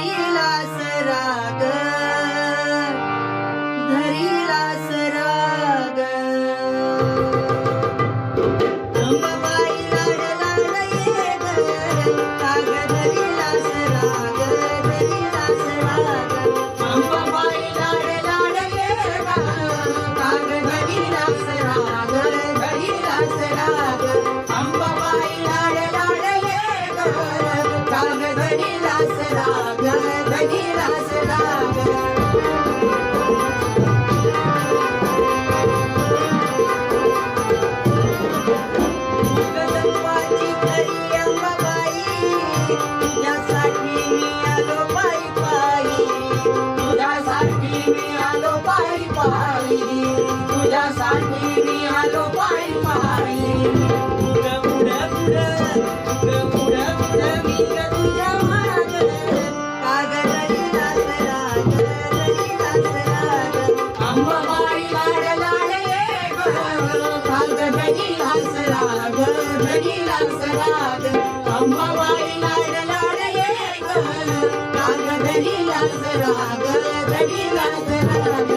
Bye-bye. आलो बाई तुझ्यासाठी मी आलो बाई पहा तुझ्यासाठी मी आलो Daddy,